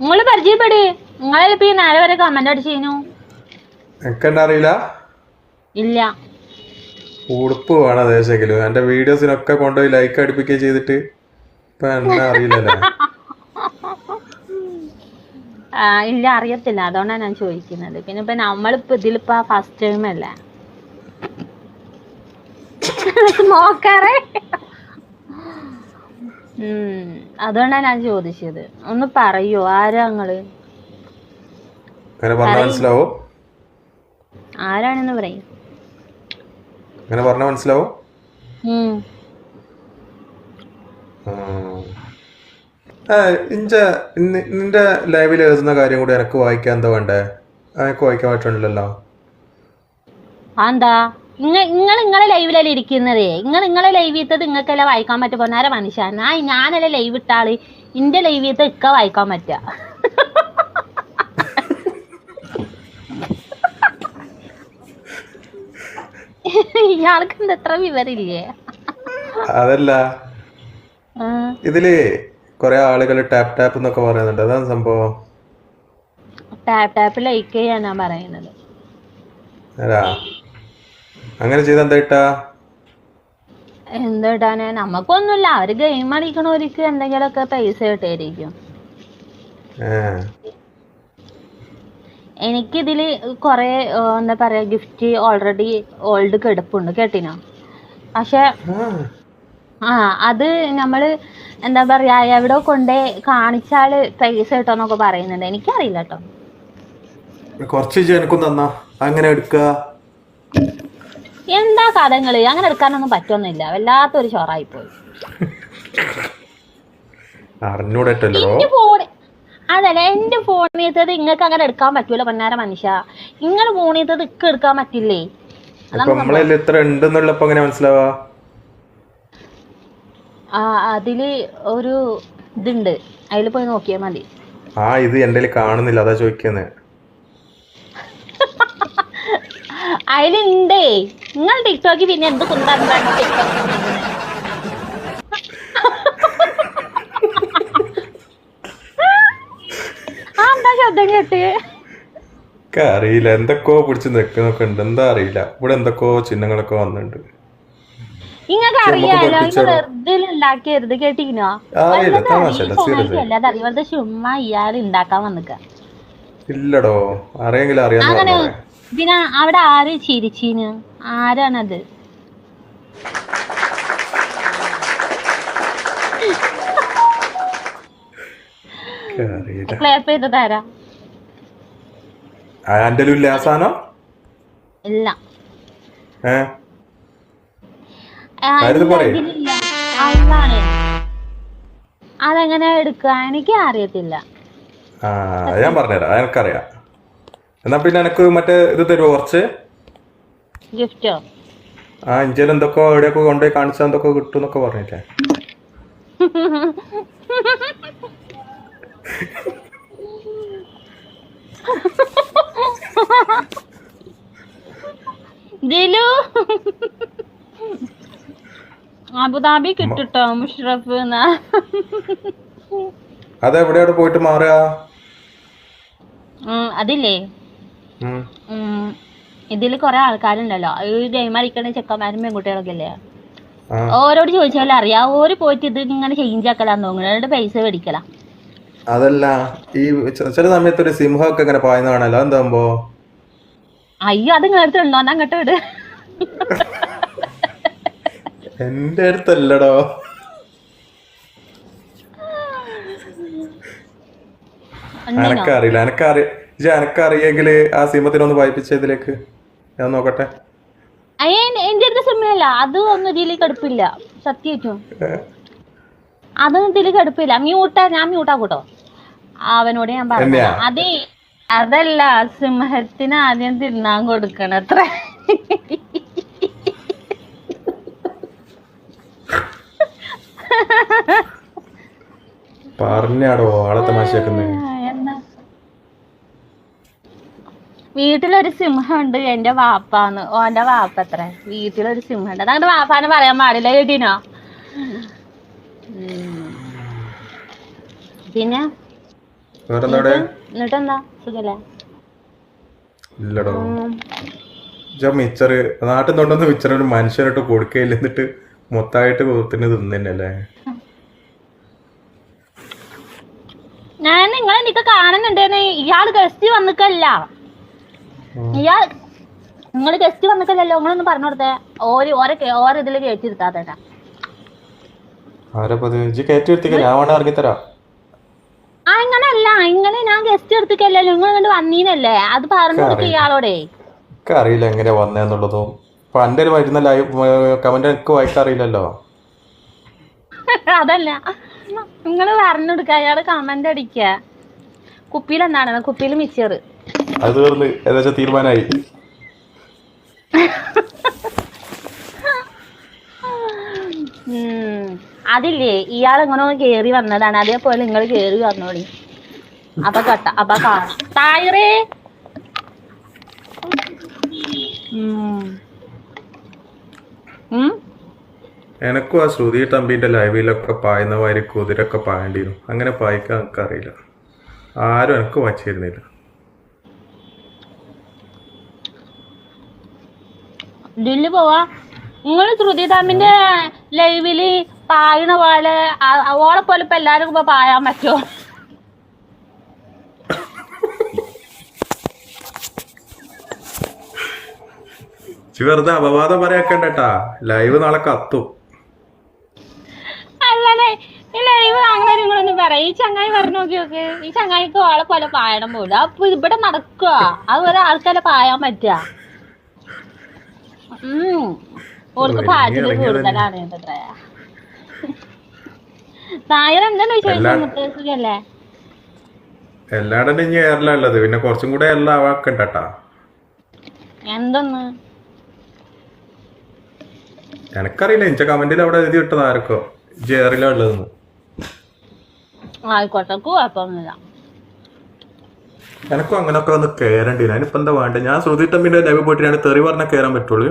നിങ്ങൾ പരിചയപ്പെട്. നിങ്ങളെ ഇപ്പൊ ഈ നേരെ വരെ കമന്റ് അടിച്ചു എനിക്കെന്നെ അറിയില്ല ഇല്ല. ഉടുപ്പ് വേണം ദേശെങ്കിലും. എന്റെ വീഡിയോസിനൊക്കെ കൊണ്ടുപോയി ലൈക്ക് അടിപ്പിക്കുകയും ചെയ്തിട്ട്. ഇപ്പൊ എന്നെ അറിയില്ലല്ലേ? ആ, ഇല്ല അറിയത്തില്ല. അതുകൊണ്ടാണ് ഞാൻ ചോദിക്കുന്നത്. പിന്നെ ഇപ്പൊ നമ്മളിപ്പോ ഇതിലിപ്പോ ഫസ്റ്റ് ടൈം അല്ലേ? നോക്കാറേ. അതുകൊണ്ടാണ് ഞാൻ ചോദിച്ചത്. ഒന്ന് പറയോ? ആരാ നിങ്ങൾ മനസ്സിലാവോ? ആരാണെന്ന് പറയും. അങ്ങനെ പറഞ്ഞ മനസ്സിലാവോ? നിന്റെ ലൈവിൽ എഴുതുന്ന കാര്യം കൂടി എനക്ക് വായിക്കാൻ എന്താ വേണ്ടേ? എനക്ക് വായിക്കാൻ പറ്റണില്ലല്ലോ എന്താ? നിങ്ങൾ നിങ്ങളെ ലൈവിലല്ലേ ഇരിക്കുന്നത്? നിങ്ങൾ നിങ്ങളെ ലൈവ് ചെയ്തത് നിങ്ങൾക്കല്ലേ വായിക്കാൻ പറ്റും പൊന്നാര മനുഷ്യ ഞാൻ ഞാനല്ലേ ലൈവ് ഇട്ടാൾ ഇന്റെ ലൈവ് ചെയ്ത ഇക്ക വായിക്കാൻ പറ്റുക ഇയാൾക്ക് എന്തെത്ര വിവരില്ലേ അതല്ല. ഇതിൽ കൊറേ ആളുകൾ ടാപ്പ് ടാപ്പ് എന്നൊക്കെ പറയുന്നുണ്ട്. അതാണ് സംഭവം. ടാപ്പ് ടാപ്പ് ലൈക്ക് ചെയ്യാനാ പറയുന്നത്. അങ്ങനെ ചെയ്ത എന്താ ഇട്ടാ? എന്തിടാന് നമുക്കൊന്നുമില്ല അവർ ഗെയിം അടിക്കണവർക്ക് എന്തെങ്കിലുമൊക്കെ പൈസ കിട്ടായിരിക്കും എനിക്ക് എനിക്കിതിൽ കുറേ എന്താ പറയാ ഗിഫ്റ്റ് ഓൾറെഡി ഓൾഡ് കിടപ്പുണ്ട് കേട്ടിനോ? പക്ഷെ ആ. അത് നമ്മൾ എന്താ പറയാ എവിടെ കൊണ്ടേ കാണിച്ചാൽ പൈസ കിട്ടുമെന്നൊക്കെ പറയുന്നുണ്ട്. എനിക്കറിയില്ല കേട്ടോ. കുറച്ച് എനിക്കും തന്നാ. അങ്ങനെ എടുക്കുക എന്താ കഥങ്ങൾ അങ്ങനെ എടുക്കാനൊന്നും പറ്റൊന്നുമില്ല. വല്ലാത്തൊരു അറിഞ്ഞൂടല്ലോ എന്റെ ഫോൺ അതല്ല എന്റെ ഫോണിത്തത് ഇങ്ങക്ക് അങ്ങനെ എടുക്കാൻ പറ്റൂല പൊന്നാര മനുഷ്യ. ഇങ്ങനെ ഫോണിത്തത് ഇക്ക് എടുക്കാൻ പറ്റില്ലേ? ഇത്ര ഉണ്ടെന്നുള്ളപ്പോ അങ്ങനെ മനസ്സിലാവാ? ആ അതിൽ ഒരു ഇതുണ്ട്. അതിൽ പോയി നോക്കിയാ മതി. ആ ഇത് എന്റെ കാണുന്നില്ല. അതാ ചോദിക്കുന്നത് അതിലുണ്ടേ. നിങ്ങൾ ടിക്ടോക്കിൽ പിന്നെ എന്ത് കുന്താണ് ടിക്ടോക്ക് ആ എന്താ ശബ്ദം കേട്ട്? അറിയില്ല. എന്തൊക്കെയോ പിടിച്ച് നിൽക്കുന്നൊക്കെ ഉണ്ട്. എന്താ അറിയില്ല. ഇവിടെ എന്തൊക്കെയോ ചിഹ്നങ്ങളൊക്കെ വന്നിട്ടുണ്ട്. അറിയാലോ വെറുതെ കേട്ടിനോ? അറിയാം വെറുതെ ചുമ്മാ ഇയാൾ ഉണ്ടാക്കാൻ വന്നിക്ക. ഇല്ലടോ. അങ്ങനെ പറഞ്ഞേ പിന്നെ അവിടെ ആര് ചിരിച്ചീന്? ആരാണത്? ക്ലാപ്പ് ചെയ്ത് തരാം ആന്റെ ഇല്ല ആ സാധനം? ഇല്ല. ഏ? ആ, ആരിത് ഇല്ല, പറയ്. ഇതിലില്ല. അതാണ് അതെങ്ങനെ എടുക്കുക എനിക്ക് അറിയത്തില്ല ഞാൻ പറഞ്ഞുതരാം. എനിക്കറിയാം എന്നാ പിന്നെ എനക്ക് മറ്റേ ഇത് തരുമോ കുറച്ച്? ഗിഫ്റ്റോ? ആ ഇഞ്ചിയിൽ എന്തൊക്കെ എവിടെയൊക്കെ കൊണ്ടുപോയി കാണിച്ചാൽ എന്തൊക്കെ കിട്ടും എന്നൊക്കെ പറഞ്ഞില്ലേ? ദിലു? അബുദാബി കിട്ടുട്ടോ മുഷറഫ് അതെവിടെയാണ് പോയിട്ട് മാറുക അതില്ലേ? ഇതിൽ കൊറേ ആൾക്കാരുണ്ടല്ലോ. ഈ ഗെയിം കളിക്കണ ചെക്കന്മാരും പെൺകുട്ടികളൊക്കെ അല്ലേ ഓരോട് ചോദിച്ചാലും അറിയാം. ഓര് പോയിട്ട് ഇത് ഇങ്ങനെ ചേഞ്ച് ആക്കലാന്ന് തോന്നുന്നു. എന്നിട്ട് പൈസ മേടിക്കലാ. അതല്ല ഈ ചില സമയത്ത് ഒരു സിംഹമൊക്കെ ഇങ്ങനെ പായുന്ന കാണല്ലോ എന്താ അയ്യോ അത് ഇങ്ങോട്ട് ഉണ്ടോ? എന്നാ അങ്ങോട്ട് വിട്. എന്റെ അടുത്തല്ലടോ? എനക്കറിയില്ല എനക്കറിയ ഇജ്ജ് എനക്കറിയെങ്കിൽ ആ സിംഹത്തിനൊന്ന് വായിപ്പിച്ച ഇതിലേക്ക്. ഞാൻ നോക്കട്ടെ. എന്റെ അടുത്ത സിമ്മല്ല അത് ഒന്നും ഇതിൽ കടുപ്പില്ല സത്യം? അതൊന്നും ഇതിൽ കടുപ്പില്ല മ്യൂട്ടാ ഞാൻ മ്യൂട്ടാ കൂട്ടോ. അവനോട് ഞാൻ പറഞ്ഞു? അതെ അതല്ല സിംഹത്തിന് ആദ്യം തിന്നാൻ കൊടുക്കണം അത്ര. പറഞ്ഞാടോ ആളെ തമാശയാക്കുന്നത് എന്താ വീട്ടിലൊരു സിംഹമുണ്ട് എന്റെ വാപ്പാന്ന്. ഓന്റെ വാപ്പ അത്ര വീട്ടിലൊരു സിംഹമുണ്ട്. അതങ്ങോട്ട് വാപ്പാന്ന് പറയാൻ പാടില്ല കേട്ടിനോ. പിന്നെ? എന്നിട്ടെന്താ? സുഖല്ലേ? ഇല്ലടോ. ഉം. നാട്ടിൽ നിന്നുകൊണ്ടൊന്ന് മിച്ചർ ഒരു മനുഷ്യനായിട്ട് കൊടുക്കയില്ല എന്നിട്ട് മൊത്തമായിട്ട് തിന്നല്ലേ ഞാൻ നിങ്ങളെ എനിക്ക് കാണുന്നുണ്ടെന്ന് ഇയാൾ ഗസ്റ്റ് വന്നിക്കല്ല ഇയാൾ നിങ്ങൾ ഗസ്റ്റ് വന്നിട്ടില്ലല്ലോ നിങ്ങളൊന്ന് പറഞ്ഞു കൊടുത്തേ. ഓര് ഓരോ ഓരോ ഇതിൽ കയറ്റിരുത്താത്തേട്ടാ അങ്ങനല്ല ഇങ്ങനെ ഞാൻ ഗസ്റ്റ് എടുത്തിക്കല്ലല്ലോ നിങ്ങൾ ഇങ്ങോട്ട് വന്നീനല്ലേ അത് പറഞ്ഞു കൊടുക്ക ഇയാളോടെ. അറിയില്ല എങ്ങനെ വന്നേന്നുള്ളതും. പണ്ട് ഒരു വരുന്ന ലൈവ് കമന്റ് എനിക്ക് വായിക്കാറില്ലല്ലോ അതല്ല. നിങ്ങൾ പറഞ്ഞു കൊടുക്ക. അയാൾ കമന്റ് അടിക്ക. കുപ്പിയിൽ എന്താണ്? കുപ്പിയിൽ മിച്ചറ് അത് തീർന്ന് ഏകദേശം തീരുമാനമായി. അതില്ലേ ഇയാൾ എങ്ങനെ കേറി വന്നതാണ്. അതേപോലെ നിങ്ങൾ കേറി വന്നോളി. അപ്പൊ കട്ട അപ്പൊ തായറേ? എനക്കും ആ ശ്രുതി തമ്പിന്റെ ലൈവിലൊക്കെ പായുന്ന മാതിരി കുതിരൊക്കെ പായണ്ടിരുന്നു അങ്ങനെ പായിക്കാൻ എനിക്കറിയില്ല. ആരും എനിക്ക് വച്ചിരുന്നില്ല. ഇതിൽ പോവാ. നിങ്ങൾ ശ്രുതി ദാമിന്റെ ലൈവിൽ പായണ പോലെ ഓളെ പോലെ ഇപ്പൊ എല്ലാരും ഇപ്പൊ പായാൻ പറ്റുമോ വെറുതെ അപവാദം പറയാക്കണ്ടട്ടാ. ലൈവ് നാളെ കത്തും. അല്ലാതെ ഈ ലൈവ് അങ്ങനെ നിങ്ങളൊന്ന് പറയാം. ഈ ചങ്ങായി പറഞ്ഞു നോക്കി നോക്ക്. ഈ ചങ്ങായിക്ക് ഓളെ പോലെ പായണം പോലും. അപ്പൊ ഇവിടെ നടക്കുക അത് ഒരാൾക്കല്ലേ പായാൻ പറ്റുക പാചകം കൂടുതലാണ് നായർ എന്താണ് വിശേഷം ഇനി എയറിലാ ഉള്ളത് പിന്നെ കുറച്ചും കൂടെ ആവാക്കണ്ടട്ടാ എന്തൊന്ന്? എനക്കറിയില്ല. ഇഞ്ച കമന്റിൽ അവിടെ എഴുതി വിട്ടത് ആർക്കോ ഉള്ളതെന്ന്. ആയിക്കോട്ടെ കുഴപ്പമൊന്നുമില്ല എനക്കും അങ്ങനൊക്കെ ഒന്ന് കയറണ്ടി അതിനിപ്പോ എന്താ വേണ്ടത് ഞാൻ ശ്രുതി തമ്പിന്റെ ലൈവ് പോയിട്ട് തെറി പറഞ്ഞാൽ കയറാൻ പറ്റുള്ളൂ.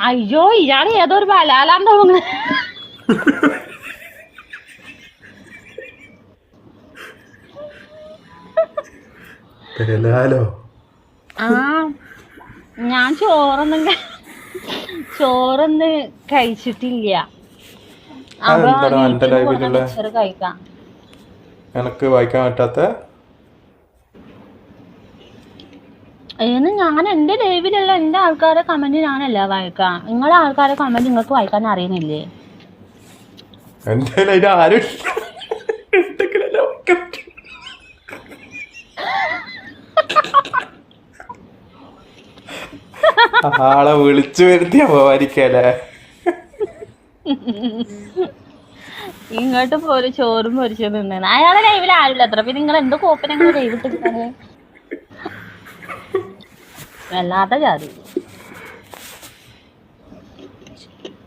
അയ്യോ ഇയാൾ ഏതൊരു ബലാലാൻ തോന്നുന്നു. ബലാലോ? ആ ഞാൻ ചോറൊന്നും ചോറൊന്നും കഴിച്ചിട്ടില്ല. അതെന്താടാ എന്റെ വീട്ടിൽ ലൈവിലുള്ള കഴിക്കാം. എനക്ക് വായിക്കാൻ പറ്റാത്ത ഏന്ന് ഞാൻ എന്റെ ലൈവിലുള്ള എന്റെ ആൾക്കാരെ കമന്റ് ഞാനല്ല വായിക്കാം. നിങ്ങളെ ആൾക്കാരെ കമന്റ് നിങ്ങൾക്ക് വായിക്കാൻ അറിയുന്നില്ലേ? എന്റെ ആരും വായിക്കാൻ ആളെ വിളിച്ചു വരുത്തി അപമാനിക്കല്ലേ? ഇങ്ങോട്ട് പോലും ചോറും പൊരിച്ചു നിന്നാണ് അയാളെ ലൈവിൽ ആരുമില്ല അത്ര. പിന്നെ നിങ്ങൾ എന്ത് കോപ്പനെ ലൈവ് വല്ലാത്ത ജാതി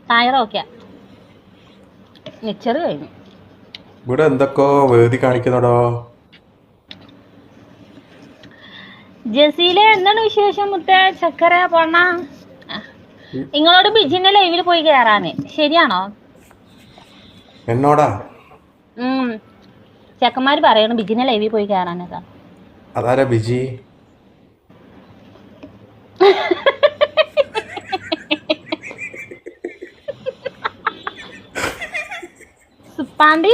ടയർ ഓക്കെ മിച്ചറ് കഴിഞ്ഞു. ഇവിടെ എന്തൊക്കെയോ വേദി കാണിക്കുന്നടോ ജസീലെ എന്താണ് വിശേഷം മുത്ത? ചക്കര പൊണ്ണ? നിങ്ങളോട് ബിജിന്റെ ലൈവിൽ പോയി കേറാന്. ശരിയാണോ? എന്നോടാ? ചെക്കന്മാര് പറയണം ബിജിന്റെ ലൈവിൽ പോയി കേറാനൊക്കെ. അതാരാ ബിജി? സുപ്പാണ്ടി?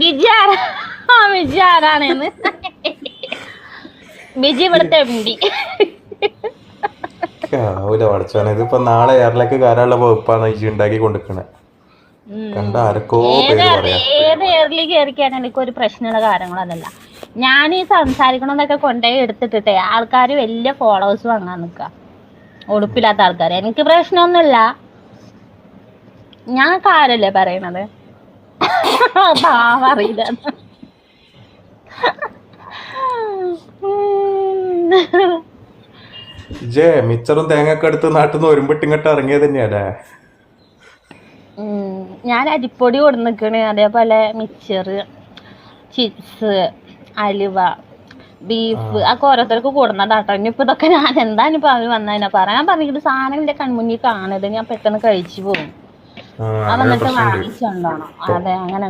ബിജി ആരാ? ബിജി ഇവിടുത്തെ എം ഡി. രാവിലെ പഠിച്ചാണ് ഇതിപ്പോ നാളെ എയറിലേക്ക് കയറാനുള്ള വകുപ്പാണ് ഈ ഉണ്ടാക്കി കൊണ്ടിരിക്കണേ. കണ്ട ആരൊക്കോ പേര് ഏത് എയർലി കയറിക്കാൻ എനിക്ക് ഒരു പ്രശ്നമുള്ള കാര്യങ്ങളൊന്നുമില്ല. ഞാൻ ഈ സംസാരിക്കണമെന്നൊക്കെ കൊണ്ടുപോയി എടുത്തിട്ടിട്ടെ. ആൾക്കാർ വലിയ ഫോളോവേഴ്സ് വാങ്ങാൻ നിൽക്കുക ഉടുപ്പില്ലാത്ത ആൾക്കാർ എനിക്ക് പ്രശ്നമൊന്നുമില്ല ഞാൻ കാര്യല്ലേ പറയണത്? അറിയില്ല ജേ മിച്ചറും തേങ്ങൊക്കെ എടുത്ത് നാട്ടിൽ നിന്ന് ഒരുമ്പിട്ട് ഇങ്ങോട്ട് ഇറങ്ങിയത് തന്നെയല്ലേ? ഉം. ഞാൻ അരിപ്പൊടി കൊടുന്നിക്കണ് അതേപോലെ മിക്സർ ചിപ്സ് അലുവ ബീഫ് ഒക്കെ ഓരോരുത്തർക്ക് കൊടുന്നതാട്ടോ ഇനിയിപ്പോ ഇതൊക്കെ ഞാൻ എന്താണ് ഇപ്പൊ അവർ വന്നതിനാ പറയാൻ പറഞ്ഞിട്ട് സാധനം എന്റെ കൺമുന്നിൽ കാണരുത്. ഞാൻ പെട്ടെന്ന് കഴിച്ചു പോകും. അത് എന്നിട്ട് പ്രശ്നമുണ്ട് അതെ അങ്ങനെ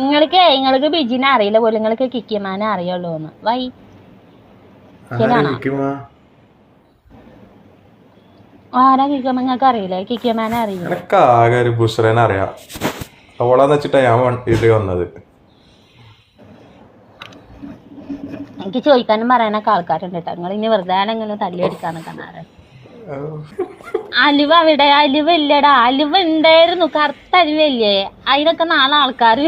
നിങ്ങൾക്ക് നിങ്ങൾക്ക് ബിജിനെ അറിയില്ല പോലും. നിങ്ങൾക്ക് കിക്കിമാനെ അറിയുള്ളൂ എന്ന്. വൈ. ആരാ കിക്കിയമ്മ നിങ്ങൾക്ക് അറിയില്ലേ? കിക്കിയമാനെ അറിയില്ല അറിയാം. അവളാന്ന് വെച്ചിട്ടാ ഞാൻ വീട്ടിൽ വന്നത്. എനിക്ക് ചോദിക്കാനും പറയാനൊക്കെ ആൾക്കാരുണ്ട് കേട്ടോ നിങ്ങൾ ഇനി വെറുതെ ആണെങ്കിലും തല്ലി അടിക്കാന്നൊക്കെ കാണാറ് അലുവ അവിടെ അലുവ ഇല്ലടാ. അലുവ ഉണ്ടായിരുന്നു കറുത്ത അലുവല്ലേ? അതിനൊക്കെ നാളെ ആൾക്കാർ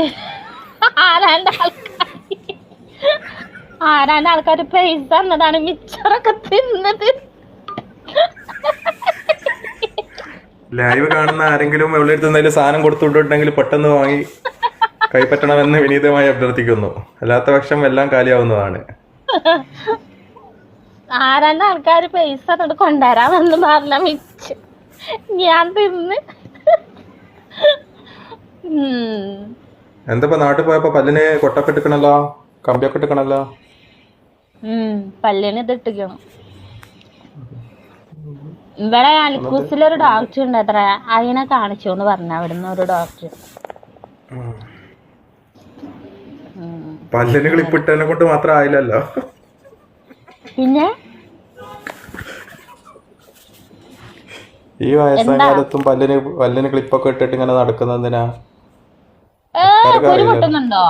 ആരാണ്ട് ആൾക്കാർ ആരാണ്ട് ആൾക്കാർ പൈസ തന്നതാണ് മിച്ചറൊക്കെ തിന്നത്. ലൈവ് കാണുന്ന ആരെങ്കിലും എവിടെ എന്തെങ്കിലും സാധനം കൊടുത്തു വിട്ടിട്ടുണ്ടെങ്കിൽ പെട്ടെന്ന് വാങ്ങി കൈപ്പറ്റണമെന്ന് വിനീതമായി അഭ്യർത്ഥിക്കുന്നു. അല്ലാത്ത പക്ഷം എല്ലാം കാലിയാവുന്നതാണ്. ആരാണ്ട് ആൾക്കാർ പൈസ കൊണ്ടുവരാമെന്ന് പറഞ്ഞ മിച്ച. ഞാൻ തിന്ന്. എന്തപ്പോ നാട്ടിൽ പോയപ്പോ പല്ലിന് കൊട്ടൊക്കെ എടുക്കണല്ലോ കമ്പിയൊക്കെ ഇട്ടിക്കണല്ലോ? പല്ലിന് ഇത് ഇട്ടിക്കണം ഇവിടെ അൽക്കൂസിലൊരു ഡോക്ടർ ഉണ്ട് അത്ര അതിനെ കാണിച്ചു എന്ന് പറഞ്ഞ. അവിടുന്ന് ഒരു ഡോക്ടർ പല്ലിനെ ക്ലിപ്പിട്ടതിനെ കൊണ്ട് മാത്രം ആയില്ലല്ലോ. പിന്നെ? ഈ വയസ്സായാലും പല്ലിന് പല്ലിന് ക്ലിപ്പൊക്കെ ഇട്ടിട്ട് ഇങ്ങനെ നടക്കുന്നതിനാ കുരു പൊട്ടുന്നുണ്ടോ?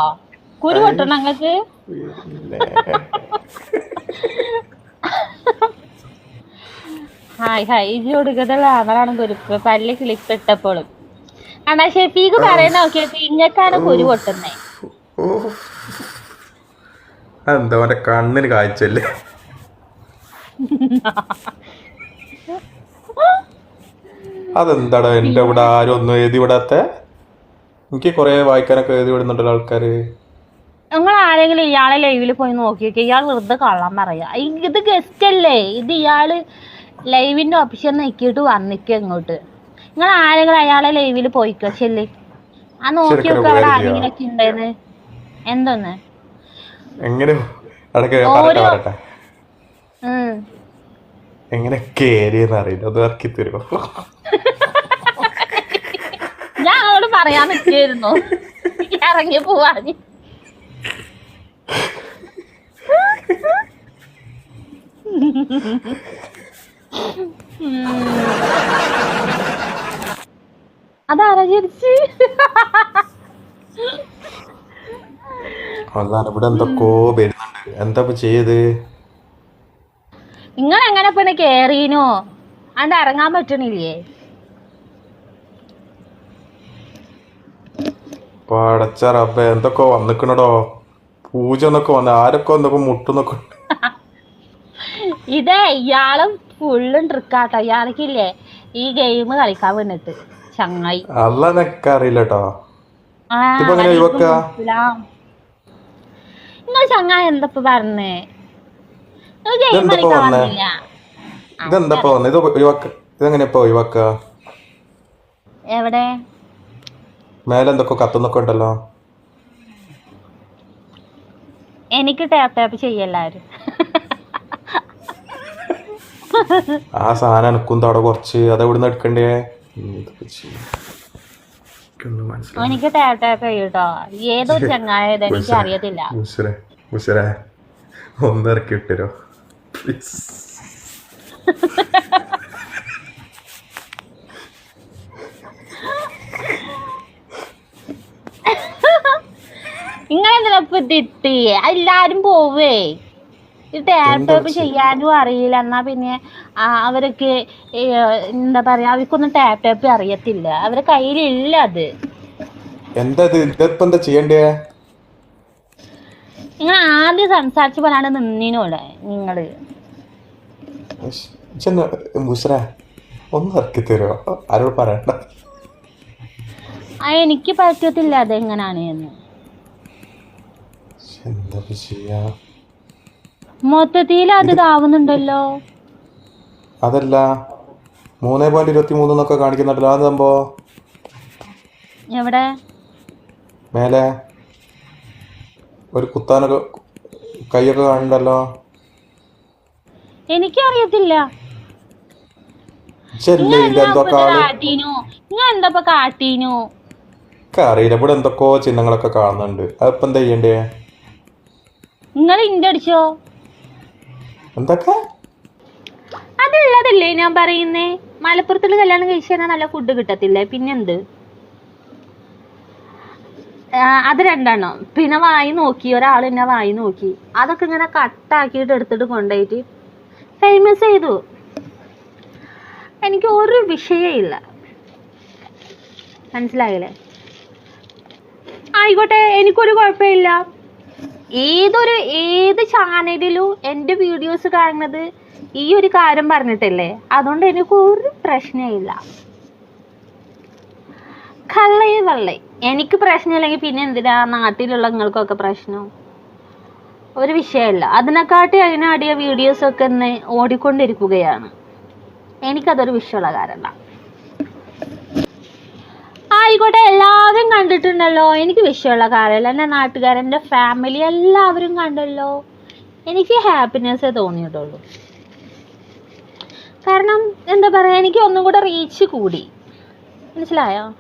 കുരു പൊട്ടണം ഞങ്ങൾക്ക് ഹായ് ഹായ്. ഇജി കൊടുക്കുന്ന ലാമറാണ് കുരുപ്പ് പല്ല് ക്ലിപ്പ് ഇട്ടപ്പോഴും ആണാ ഷെഫീക്ക് പറയുന്ന നോക്കിയപ്പോ ഇങ്ങക്കാണ് കുരു പൊട്ടുന്നേ. എന്താ അവന്റെ കണ്ണിന് കാഴ്ചല്ലേ അതെന്താടാ എന്റെ ഇവിടെ ആരും ഒന്നും എഴുതി വിടാത്ത എനിക്ക് കൊറേ വായിക്കാനൊക്കെ എഴുതി വിടുന്നുണ്ടല്ലോ ആൾക്കാര്. നിങ്ങൾ ആരെങ്കിലും ഇയാളെ ലൈവിൽ പോയി നോക്കിയൊക്കെ ഇയാൾ വെറുതെ കള്ളം പറയാ ഇത് ഗസ്റ്റ് അല്ലേ? ഇത് ഇയാൾ ലൈവിന്റെ ഓപ്ഷൻ നോക്കിയിട്ട് വന്നിക്കുക ഇങ്ങോട്ട്. നിങ്ങൾ ആരെങ്കിലും അയാളെ ലൈവിൽ പോയിക്കോ ചെല്ല് ആ നോക്കി നോക്കുക അവിടെ. ആരെങ്കിലും ഒക്കെ ഉണ്ടായിരുന്നു എന്തോന്ന്? എങ്ങനെ? ഞാൻ അങ്ങോട്ട് പറയാൻ നിൽക്കായിരുന്നു ഇറങ്ങി പോവാന് ഉം. അതാരാ ചിരിച്ച് അതാണ് ഇവിടെ എന്തൊക്കെയോ വരുന്നുണ്ട്. എന്താ ചെയ്ത്? നിങ്ങൾ എങ്ങനെ പിന്നെ കേറീനോ? അണ്ട് ഇറങ്ങാൻ പറ്റണില്ലേ? പടച്ച റബ്ബെ എന്തൊക്കെ വന്നിക്കണടോ. പൂജ എന്നൊക്കെ വന്ന് ആരൊക്കെ എന്തൊക്കെ മുട്ടുന്നൊക്കെ. ഇതേ ഇയാളും ഫുള്ളും ട്രിക്കാട്ടോ ഇയാൾക്കില്ലേ ഈ ഗെയിം കളിക്കാൻ വന്നിട്ട്. ചങ്ങായി. അല്ല എനക്ക് അറിയില്ല കേട്ടോ. നിങ്ങൾ ചങ്ങായി എന്തപ്പോ പറഞ്ഞേ? ഗെയിം കളിക്കാൻ വന്നില്ല. ഇതെന്താ ഇത് ഒഴിവാക്ക. ഇതെങ്ങനെ ഇപ്പൊ ഒഴിവാക്ക? എവിടെ? മേലെ എന്തൊക്കെ കത്തുന്നൊക്കെ ഉണ്ടല്ലോ. എനിക്ക് ടാപ്പ് ടാപ്പ് ചെയ്യല്ലാരും ആ സാധനം എനക്കും തട കുറച്ച് അത് എവിടുന്ന് എടുക്കണ്ടേ? എനിക്ക് ടാപ്പ് ടാപ്പ് ചെയ്യൂട്ടോ ചങ്ങായത് എനിക്ക് അറിയത്തില്ല. പ്ലീസ് നിങ്ങളെന്തിനാ ഇപ്പൊ തിട്ടി എല്ലാരും പോവേ. ഈ ടാപ്പ് ടാപ്പ് ചെയ്യാനും അറിയില്ല. എന്നാ പിന്നെ അവരൊക്കെ എന്താ പറയാ അവർക്കൊന്നും ടാപ്പ് ടാപ്പ് അറിയത്തില്ല. അവരെ കയ്യിലില്ല അത്. എന്താ ഇത് ഇതിപ്പോ എന്താ ചെയ്യണ്ടേ? നിങ്ങൾ ആദ്യം സംസാരിച്ചു പോലാണ് നിന്നിനോടെ നിങ്ങൾ. ഒന്ന് ഇറക്കി തരുമോ ആരോട് പറയണ്ട. എനിക്ക് പറ്റത്തില്ല അതെങ്ങനാണ് എന്ന്. എന്താ ചെയ്യാ? മൊത്തത്തിൽ അത് ഇതാവുന്നുണ്ടല്ലോ. അതല്ല മൂന്ന് പോയിന്റ് ഇരുപത്തി മൂന്ന് എന്നൊക്കെ കാണിക്കുന്നുണ്ടല്ലോ. അത് സംഭവം? എവിടെ? മേലെ. ഒരു കുത്താനൊക്കെ കൈയൊക്കെ കാണണ്ടല്ലോ എനിക്കറിയത്തില്ല. അറിയില്ല. ഇവിടെ എന്തൊക്കെയോ ചിഹ്നങ്ങളൊക്കെ കാണുന്നുണ്ട്. അതിപ്പോ എന്താ ചെയ്യണ്ടേ? നിങ്ങൾ ഇന്റെ അടിച്ചോ? എന്തൊക്കെ? അതുള്ളതല്ലേ ഞാൻ പറയുന്നേ. മലപ്പുറത്തുള്ള കല്യാണം കഴിച്ചു നല്ല ഫുഡ് കിട്ടത്തില്ലേ? പിന്നെന്ത്? അത് രണ്ടെണ്ണം. പിന്നെ വായി നോക്കി ഒരാൾ എന്നെ വായി നോക്കി. അതൊക്കെ ഇങ്ങനെ കട്ടാക്കിയിട്ട് എടുത്തിട്ട് കൊണ്ടുപോയിട്ട് ഫേമസ് ചെയ്തു. എനിക്ക് ഒരു വിഷയമില്ല മനസ്സിലായില്ലേ? ആയിക്കോട്ടെ എനിക്കൊരു കുഴപ്പമില്ല. ഏതൊരു ഏത് ചാനലിലും എന്റെ വീഡിയോസ് കാണുന്നത് ഈ ഒരു കാര്യം പറഞ്ഞിട്ടല്ലേ? അതുകൊണ്ട് എനിക്ക് ഒരു പ്രശ്നമില്ല കള്ളേ വള്ളേ എനിക്ക് പ്രശ്നമില്ലെങ്കിൽ പിന്നെ എന്തിനാ? നാട്ടിലുള്ള നിങ്ങൾക്കൊക്കെ പ്രശ്നം. ഒരു വിഷയമല്ല. അതിനെക്കാട്ടി അതിനാടിയ വീഡിയോസൊക്കെ ഇന്ന് ഓടിക്കൊണ്ടിരിക്കുകയാണ്. എനിക്കതൊരു വിഷയമുള്ള കാര്യമല്ല. ആയിക്കോട്ടെ എല്ലാവരും കണ്ടിട്ടുണ്ടല്ലോ. എനിക്ക് വിഷയമുള്ള കാര്യമല്ല. എന്റെ നാട്ടുകാരൻ എന്റെ ഫാമിലി എല്ലാവരും കണ്ടല്ലോ. എനിക്ക് ഹാപ്പിനെസ്സേ തോന്നിയിട്ടുള്ളൂ. കാരണം എന്താ പറയുക എനിക്ക് ഒന്നും കൂടെ റീച്ച് കൂടി. മനസ്സിലായോ?